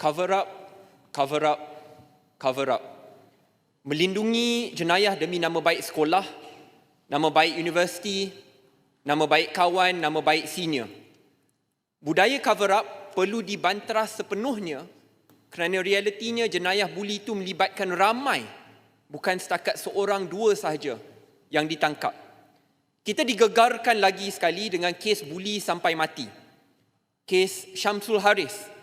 cover up, cover up, cover up. Melindungi jenayah demi nama baik sekolah, nama baik universiti, nama baik kawan, nama baik senior. Budaya cover up perlu dibantah sepenuhnya kerana realitinya jenayah buli itu melibatkan ramai bukan setakat seorang dua sahaja yang ditangkap. Kita digegarkan lagi sekali dengan kes buli sampai mati. Kes Syamsul Haris,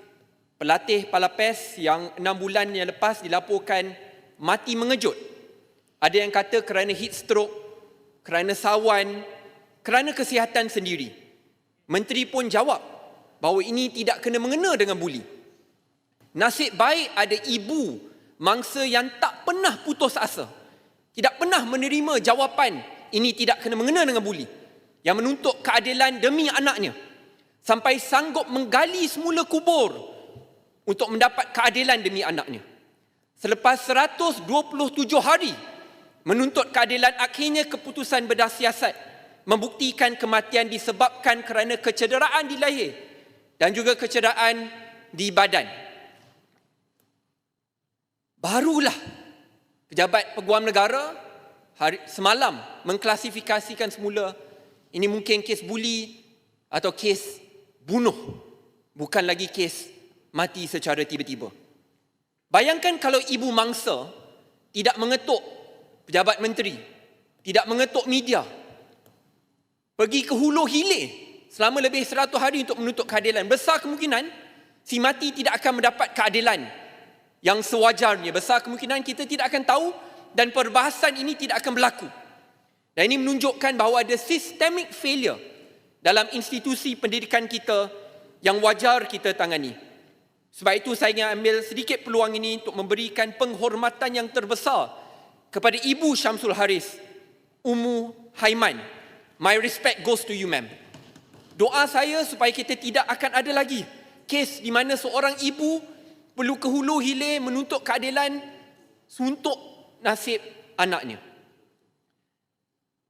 pelatih Palapes yang enam bulan yang lepas dilaporkan mati mengejut. Ada yang kata kerana heat stroke, kerana sawan, kerana kesihatan sendiri. Menteri pun jawab bahawa ini tidak kena mengena dengan buli. Nasib baik ada ibu mangsa yang tak pernah putus asa. Tidak pernah menerima jawapan ini tidak kena mengena dengan buli. Yang menuntut keadilan demi anaknya. Sampai sanggup menggali semula kubur untuk mendapat keadilan demi anaknya. Selepas 127 hari menuntut keadilan akhirnya keputusan bedah siasat membuktikan kematian disebabkan kerana kecederaan di lahir dan juga kecederaan di badan. Barulah pejabat peguam negara hari, semalam mengklasifikasikan semula ini mungkin kes buli atau kes bunuh bukan lagi kes mati secara tiba-tiba. Bayangkan kalau ibu mangsa tidak mengetuk pejabat menteri, tidak mengetuk media, pergi ke hulu hilir selama lebih 100 hari untuk menuntut keadilan. Besar kemungkinan si mati tidak akan mendapat keadilan yang sewajarnya. Besar kemungkinan kita tidak akan tahu dan perbahasan ini tidak akan berlaku. Dan ini menunjukkan bahawa ada systemic failure dalam institusi pendidikan kita yang wajar kita tangani. Sebab itu saya ingin ambil sedikit peluang ini untuk memberikan penghormatan yang terbesar kepada Ibu Syamsul Haris, Umu Haiman. My respect goes to you, ma'am. Doa saya supaya kita tidak akan ada lagi kes di mana seorang ibu perlu ke hulu hilir menuntut keadilan untuk nasib anaknya.